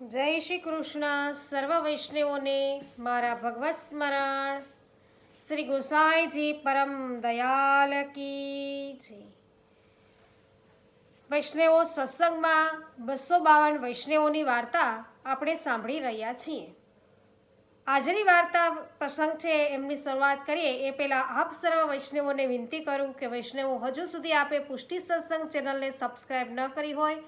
જય શ્રી કૃષ્ણ. સર્વ વૈષ્ણવોને મારા ભગવત સ્મરણ. શ્રી ગોસાઈજી પરમ દયાલ કી વૈષ્ણવો સત્સંગમાં બસો બાવન વૈષ્ણવોની વાર્તા આપણે સાંભળી રહ્યા છીએ. આજની વાર્તા પ્રસંગ છે એમની શરૂઆત કરીએ. એ પહેલાં આપ સર્વ વૈષ્ણવોને વિનંતી કરું કે વૈષ્ણવો હજુ સુધી આપે પુષ્ટિ સત્સંગ ચેનલને સબસ્ક્રાઈબ ન કરી હોય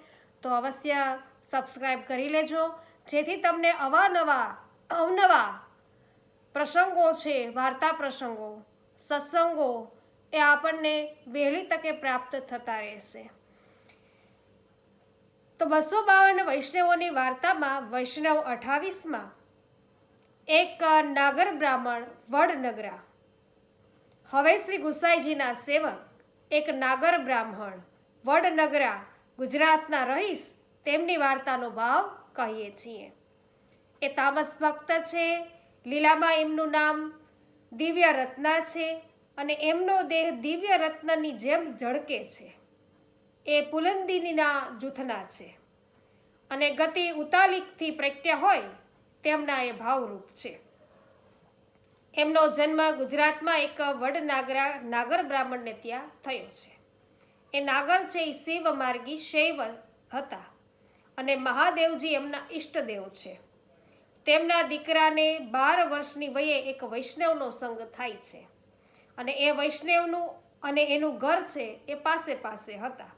તો અવશ્ય સબસ્ક્રાઈબ કરી લેજો. જેથી તમને અવાનવા, અવનવા પ્રસંગો છે, વાર્તા પ્રસંગો, સત્સંગો એ આપણને વહેલી તકે પ્રાપ્ત થતા રહેશે. તો બસો બાવન વૈષ્ણવોની વાર્તામાં વૈષ્ણવ અઠાવીસમાં એક નાગર બ્રાહ્મણ વડનગરા હવે શ્રી ગુસાઈજીના સેવક એક નાગર બ્રાહ્મણ વડનગરા ગુજરાતના રહીશ તેમની વાર્તાનો ભાવ કહીએ છીએ. એ તામસ ભક્ત છે, લીલામાં એમનું નામ દિવ્ય રત્ના છે અને એમનો દેહ દિવ્ય રત્નની જેમ ઝળકે છે. એ પુલંદિનીના જૂથના છે. અને ગતિ ઉતાલિકથી પ્રગટ્ય હોય તેમના એ ભાવરૂપ છે. એમનો જન્મ ગુજરાતમાં એક વડનાગરા નાગર બ્રાહ્મણને ત્યાં થયો છે. એ નાગર છે એ શિવ માર્ગી શૈવ હતા. અને મહાદેવજી એમના ઈષ્ટદેવ છે. તેમના દીકરાને બાર વર્ષની વયે એક વૈષ્ણવનો સંગ થાય છે. અને એ વૈષ્ણવનું અને એનું ઘર છે એ પાસે પાસે હતા.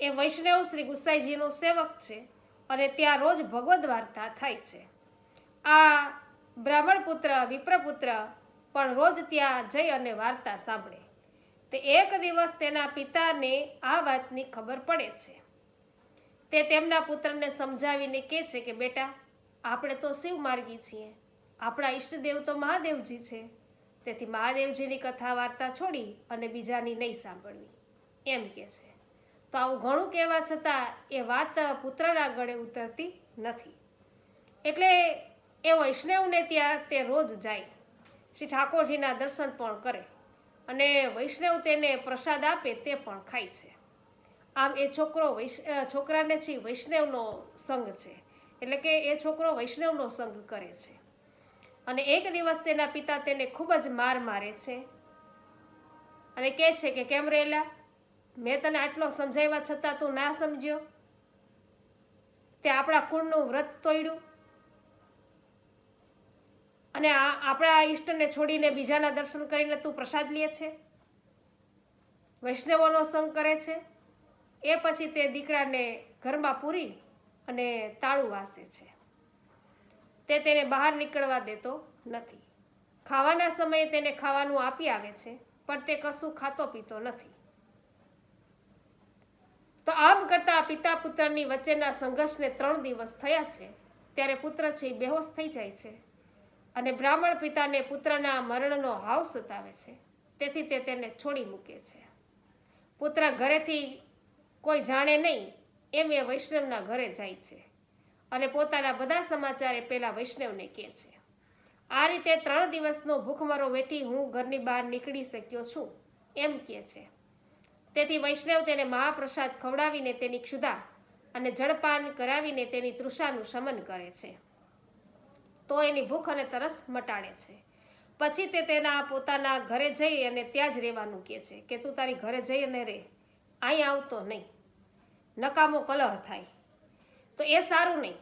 એ વૈષ્ણવ શ્રી ગુસાઈજીનો સેવક છે અને ત્યાં રોજ ભગવદ્ વાર્તા થાય છે. આ બ્રાહ્મણ પુત્ર વિપ્રપુત્ર પણ રોજ ત્યાં જઈ અને વાર્તા સાંભળે. તે એક દિવસ તેના પિતાને આ વાતની ખબર પડે છે. તે તેમના પુત્રને સમજાવીને કહે છે કે, બેટા, આપણે તો શિવ માર્ગી છીએ. આપણા ઈષ્ટદેવ તો મહાદેવજી છે. તેથી મહાદેવજીની કથા વાર્તા છોડી અને બીજાની નહીં સાંભળવી. એમ કે છે. તો આવું ઘણું કહેવા છતાં એ વાત પુત્રના ગળે ઉતરતી નથી. એટલે એ વૈષ્ણવને ત્યાં તે રોજ જાય. શ્રી ઠાકોરજીના દર્શન પણ કરે અને વૈષ્ણવ તેને પ્રસાદ આપે તે પણ ખાય છે. આમ એ છોકરો વૈશ છોકરાને છે વૈષ્ણવનો સંગ છે. એટલે કે એ છોકરો વૈષ્ણવનો સંગ કરે છે. અને એક દિવસ તેના પિતા તેને ખૂબ જ માર મારે છે અને કહે છે કે, કેમ રહેલા મેં તને આટલો સમજાવ્યા છતાં તું ના સમજ્યો? તે આપણા કુળનું વ્રત તોડ્યું. અને આ, આપણા ઈષ્ટને છોડીને બીજાના દર્શન કરીને તું પ્રસાદ લે છે? વૈષ્ણવોનો સંગ કરે છે? એ પછી તે દીકરાને ઘરમાં પૂરી અને તાળું વાસે છે. તે તેને બહાર નીકળવા દેતો નથી. ખાવાના સમયે તેને ખાવાનું આપી આવે છે, પણ તે કશું ખાતો પીતો નથી. તો આમ કરતા પિતા પુત્રની વચ્ચેના સંઘર્ષને ત્રણ દિવસ થયા છે, ત્યારે પુત્ર છે બેહોશ થઈ જાય છે અને બ્રાહ્મણ પિતાને પુત્રના મરણનો હાવ સતાવે છે. તેથી તે તેને છોડી મૂકે છે. પુત્ર ઘરેથી કોઈ જાણે નહીં, એમ એ વૈષ્ણવના ઘરે જાય છે અને પોતાના બધા સમાચાર એ પેલા વૈષ્ણવને કહે છે, આ રીતે ત્રણ દિવસનો ભૂખમરો વેઠી હું ઘરની બહાર નીકળી શક્યો છું, એમ કહે છે. તેથી વૈષ્ણવ તેને મહાપ્રસાદ ખવડાવીને તેની ક્ષુધા અને જળપાન કરાવીને તેની તૃષાનું શમન કરે છે. તો એની ભૂખ અને તરસ મટાડે છે. પછી તે તેના પોતાના ઘરે જઈ અને ત્યાં જ રહેવાનું કહે છે કે, તું તારી ઘરે જઈ અને રહે અહીં આવતો નહીં. નકામો કલહ થાય. તો એ સારું નહીં.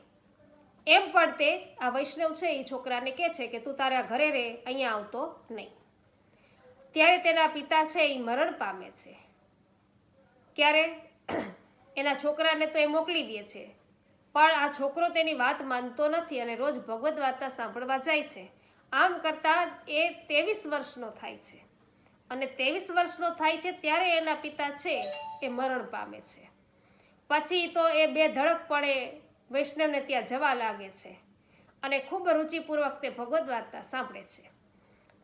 એમ પણ તે આ વૈષ્ણવ છે એ છોકરાને કહે છે કે તું તારા ઘરે રહે અહીંયા આવતો નહીં. ત્યારે તેના પિતા છે એ મરણ પામે છે. ક્યારે? એના છોકરાને તો એ મોકલી દે છે. પણ આ છોકરો તેની વાત માનતો નથી અને રોજ ભગવદ્ વાર્તા સાંભળવા જાય છે. આમ કરતાં એ ત્રેવીસ વર્ષનો થાય છે. અને ત્રેવીસ વર્ષનો થાય છે ત્યારે એના પિતા છે એ મરણ પામે છે. પછી તો એ બે ધડકપણે વૈષ્ણવને ત્યાં જવા લાગે છે અને ખૂબ રુચિપૂર્વક તે ભગવદ્ વાર્તા સાંભળે છે.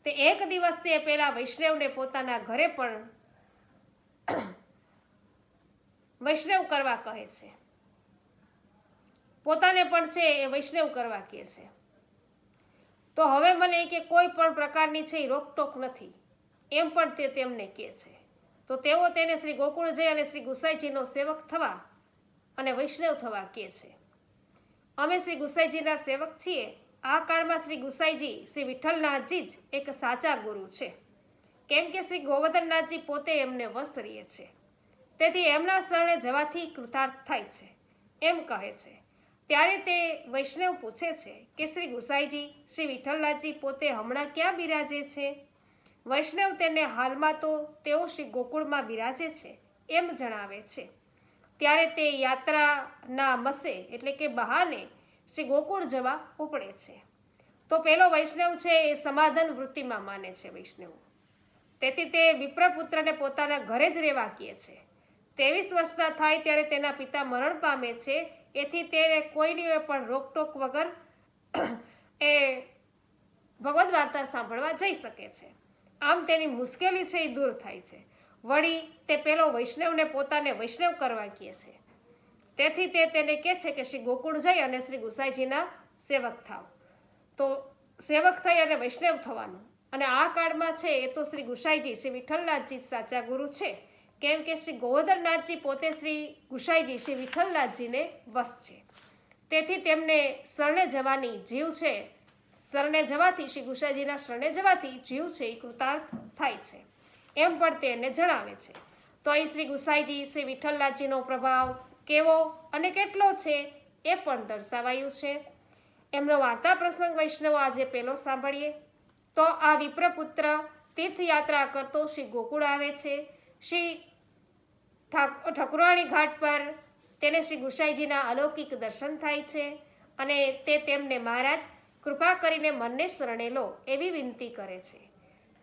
તે એક દિવસ તે પહેલાં વૈષ્ણવને પોતાના ઘરે પણ વૈષ્ણવ કરવા કહે છે. પોતાને પણ છે એ વૈષ્ણવ કરવા કહે છે. તો હવે મને કે કોઈ પણ પ્રકારની છે એ રોકટોક નથી. એમ પણ તે તેમને કહે છે. તો તેઓ તેને શ્રી ગોકુળજય અને શ્રી ગુસાઈજીનો સેવક થવા અને વૈષ્ણવ થવા કહે છે. અમે શ્રી ગુસાઈજીના સેવક છીએ. આ કાળમાં શ્રી ગુસાઈજી શ્રી વિઠ્ઠલનાથજી જ એક સાચા ગુરુ છે. કેમ કે શ્રી ગોવર્ધનનાથજી પોતે એમને વસરીએ છે. તેથી એમના શરણે જવાથી કૃતાર્થ થાય છે. એમ કહે છે. ત્યારે તે વૈષ્ણવ પૂછે છે કે શ્રી ગુસાઈજી શ્રી વિઠ્ઠલનાથજી પોતે હમણાં ક્યાં બિરાજે છે? વૈષ્ણવ તેને હાલમાં તો તેઓ શ્રી ગોકુળમાં બિરાજે છે એમ જણાવે છે. ત્યારે તે યાત્રાના મસે, એટલે કે બહાને, શ્રી ગોકુળ જવા ઉપડે છે. તો પેલો વૈષ્ણવ છે એ સમાધાન વૃત્તિમાં માને છે વૈષ્ણવ. તેથી તે વિપ્રપુત્રને પોતાના ઘરે જ રહેવા કહે છે. ત્રેવીસ વર્ષના થાય ત્યારે તેના પિતા મરણ પામે છે. એથી તેને કોઈની પણ રોકટોક વગર એ ભગવદ્ વાર્તા સાંભળવા જઈ શકે છે. આમ તેની મુશ્કેલી છે એ દૂર થાય છે. વળી તે પેલો વૈષ્ણવને પોતાને વૈષ્ણવ કરવા કહે છે. તેથી તે તેને કહે છે કે શ્રી ગોકુળ જઈ અને શ્રી ગુસાઈજીના સેવક થાવ. તો સેવક થઈ અને વૈષ્ણવ થવાનું. અને આ કાળમાં છે એ તો શ્રી ગુસાઈજી શ્રી વિઠ્ઠલનાથજી સાચા ગુરુ છે. કેમ કે શ્રી ગોવર્ધનનાથજી પોતે શ્રી ગુસાઈજી શ્રી વિઠ્ઠલનાથજીને વશ છે. તેથી તેમને શરણે જવાની જીવ છે. શરણે જવાથી શ્રી ગુસાઈજીના શરણે જવાથી જીવ છે એ કૃતાર્થ થાય છે. એમ પણ તેને જણાવે છે. તો અહીં શ્રી ગુસાઈજી, શ્રી વિઠ્ઠલનાથજીનો પ્રભાવ કેવો અને કેટલો છે એ પણ દર્શાવાયું છે. એમનો વાર્તા પ્રસંગ વૈષ્ણવ આજે પહેલો સાંભળીએ. તો આ વિપ્રપુત્ર તીર્થયાત્રા કરતો શ્રી ગોકુળ આવે છે. શ્રી ઠકુરાણી ઘાટ પર તેને શ્રી ગુસાઈજીના અલૌકિક દર્શન થાય છે અને તે તેમને મહારાજ કૃપા કરીને મનને શરણે લો એવી વિનંતી કરે છે.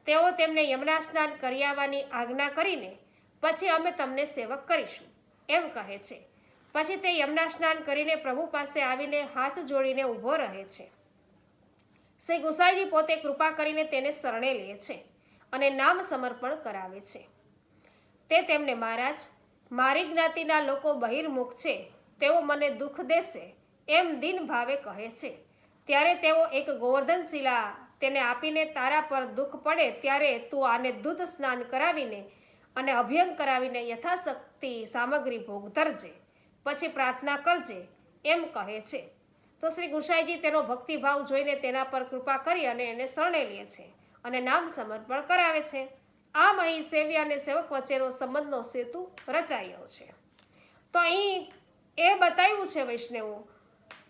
તેઓ તેમને યમુના સ્નાન કરી આવવાની આજ્ઞા કરીને પછી અમે તમને સેવક કરીશું. એમ કહે છે. પછી તે યમુના સ્નાન કરીને પ્રભુ પાસે આવીને હાથ જોડીને ઊભો રહે છે. શ્રી ગુસાઈજી પોતે કૃપા કરીને તેને શરણે લે છે અને નામ સમર્પણ કરાવે છે. તે તેમને, મહારાજ, મારી જ્ઞાતિના લોકો બહિર્મુખ છે. તેઓ મને દુઃખ દેશે. એમ દિન ભાવે કહે છે. ત્યારે તેઓ એક ગોવર્ધન શિલા તેને આપીને તારા પર દુઃખ પડે ત્યારે તું આને દૂધ સ્નાન કરાવીને અને અભ્યંગ કરાવીને યથાશક્તિ સામગ્રી ભોગ ધરજે. પછી પ્રાર્થના કરજે, એમ કહે છે. તો શ્રી ગુસાઈજી તેનો ભક્તિભાવ જોઈને તેના પર કૃપા કરી અને એને શરણે લે છે અને નામ સમર્પણ કરાવે છે. આમ અહીં સેવી અને સેવક વચ્ચેનો સંબંધનો સેતુ રચાયો છે. તો અહીં એ બતાવ્યું છે વૈષ્ણવો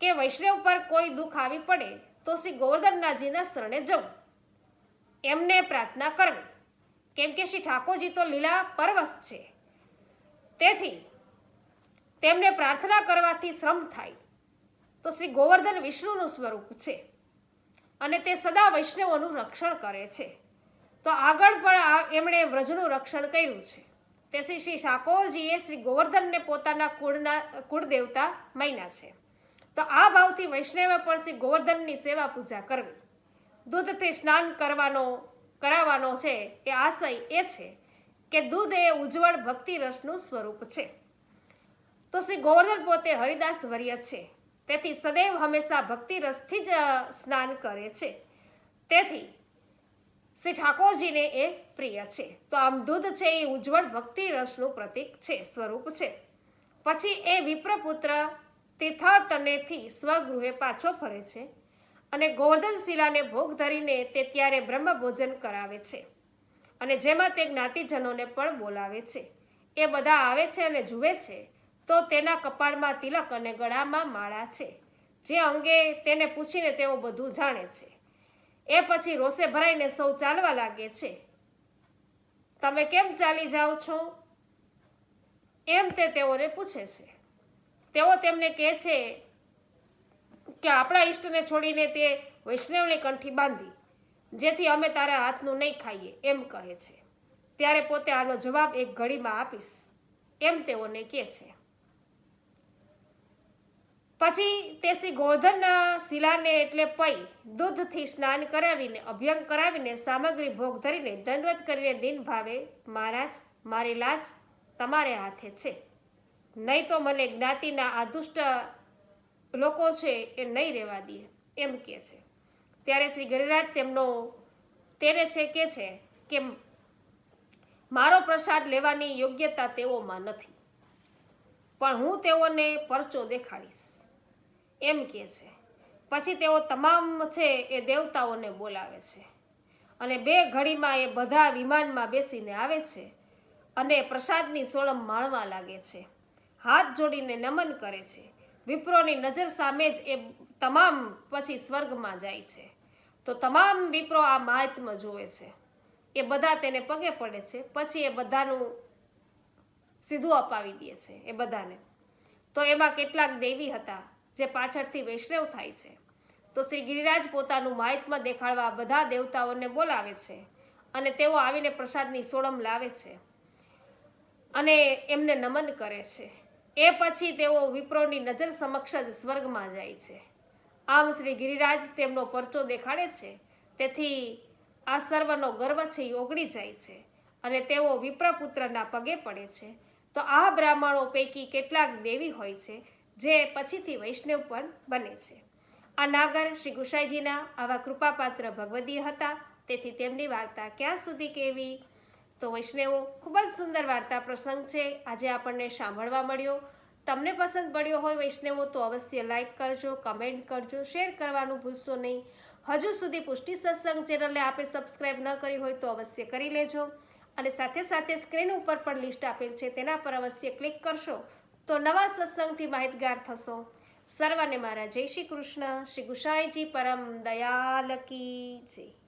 કે વૈષ્ણવ પર કોઈ દુઃખ આવી પડે તો શ્રી ગોવર્ધનનાથજીના શરણે જવું. એમને પ્રાર્થના કરવી. કેમ કે શ્રી ઠાકોરજી તો લીલા પરવશ છે. તેથી તેમને પ્રાર્થના કરવાથી શ્રમ થાય. તો શ્રી ગોવર્ધન વિષ્ણુનું સ્વરૂપ છે અને તે સદા વૈષ્ણવોનું રક્ષણ કરે છે. તો આગળ પણ એમણે વ્રજનું રક્ષણ કર્યું છે. તેથી શ્રી ઠાકોરજીએ શ્રી ગોવર્ધનને પોતાના કુળના, કુળદેવતા માન્યા છે. તો આ ભાવથી વૈષ્ણવે પણ શ્રી ગોવર્ધનની સેવા પૂજા કરવી. દૂધથી સ્નાન કરવાનો, કરાવવાનો છે એ આશય એ છે કે દૂધ એ ઉજ્જવળ ભક્તિ રસનું સ્વરૂપ છે. તો શ્રી ગોવર્ધન પોતે હરિદાસ વર્ય છે. તેથી સદૈવ હંમેશા ભક્તિ રસથી જ સ્નાન કરે છે. તેથી શ્રી ઠાકોરજીને એ પ્રિય છે. તો આમ દૂધ છે એ ઉજ્જવળ ભક્તિ રસનું પ્રતીક છે, સ્વરૂપ છે. પછી એ વિપ્રપુત્ર તીર્થાટનેથી સ્વગૃહે પાછો ફરે છે અને ગોવર્ધન શિલાને ભોગ ધરીને તે ત્યારે બ્રહ્મ ભોજન કરાવે છે. અને જેમાં તે જ્ઞાતિજનોને પણ બોલાવે છે. એ બધા આવે છે અને જુએ છે, તો તેના કપાળમાં તિલક અને ગળામાં માળા છે, જે અંગે તેને પૂછીને તેઓ બધું જાણે છે. એ પછી રોષે ભરાઈને સૌ ચાલવા લાગે છે. તમે કેમ ચાલી જાઓ છો? એમ તે તેઓને પૂછે છે. તેઓ તેમને કહે છે કે આપણા ઈષ્ટને છોડીને તે વૈષ્ણવની કંઠી બાંધી, જેથી અમે તારા હાથનું નહીં ખાઈએ, એમ કહે છે. ત્યારે પોતે આનો જવાબ એક ઘડીમાં આપીશ, એમ તેઓને કહે છે. પછી તે શ્રી ગોધનના શિલાને એટલે પૈ દૂધથી સ્નાન કરાવીને, અભ્યંગ કરાવીને સામગ્રી ભોગ ધરીને દંડવત કરીને દિન ભાવે, મહારાજ, મારી લાજ તમારે હાથે છે. નહીં તો મને જ્ઞાતિના આ લોકો છે એ નહીં રહેવા દે, એમ કહે છે. ત્યારે શ્રી ગિરિરાજ તેમનો, તેને છે કે છે કે મારો પ્રસાદ લેવાની યોગ્યતા તેઓમાં નથી, પણ હું તેઓને પરચો દેખાડીશ, એમ કહે છે. પછી તેઓ તમામ છે એ દેવતાઓને બોલાવે છે અને બે ઘડીમાં એ બધા વિમાનમાં બેસીને આવે છે અને પ્રસાદની સોળમ માણવા લાગે છે. હાથ જોડીને નમન કરે છે. વિપ્રોની નજર સામે જ એ તમામ પછી સ્વર્ગમાં જાય છે. તો તમામ વિપ્રો આ મહાત્મ જુએ છે. એ બધા તેને પગે પડે છે. પછી એ બધાનું સીધું અપાવી દે છે. એ બધાને. તો એમાં કેટલાક દેવી હતા જે પાછળથી વૈષ્ણવ થાય છે. તો શ્રી ગિરિરાજ પોતાનું મહાત્મા દેખાડવા બધા દેવતાઓને બોલાવે છે અને તેઓ આવીને પ્રસાદની સોળમ લાવે છે અને એમને નમન કરે છે. એ પછી તેઓ વિપ્રોની નજર સમક્ષ જ સ્વર્ગમાં જાય છે. આમ શ્રી ગિરિરાજ તેમનો પરચો દેખાડે છે. તેથી આ સર્વનો ગર્વ છે ઓગળી જાય છે અને તેઓ વિપ્રપુત્રના પગે પડે છે. તો આ બ્રાહ્મણો પૈકી કેટલાક દેવી હોય છે જે પછીથી વૈષ્ણવ પણ બને છે. આ નાગર શ્રી ગુસાઈજીના આવા કૃપાપાત્ર ભગવદીય હતા. તેથી તેમની વાર્તા ક્યાં સુધી કેવી તો વૈષ્ણવો, ખૂબ જ સુંદર વાર્તા પ્રસંગ છે. આજે આપણને સાંભળવા મળ્યો. તમને પસંદ પડ્યો હોય વૈષ્ણવો તો અવશ્ય લાઈક કરજો, કમેન્ટ કરજો, શેર કરવાનું ભૂલશો નહીં. હજુ સુધી પુષ્ટિ સત્સંગ ચેનલને આપે સબસ્ક્રાઈબ ન કરી હોય તો અવશ્ય કરી લેજો. અને સાથે સાથે સ્ક્રીન ઉપર પણ લિસ્ટ આપેલ છે, તેના પર અવશ્ય ક્લિક કરશો તો નવા સત્સંગથી માહિતગાર થશો. સર્વને મારા જય શ્રી કૃષ્ણ. શ્રી ગુસાઈજી પરમ દયાલ કી જય.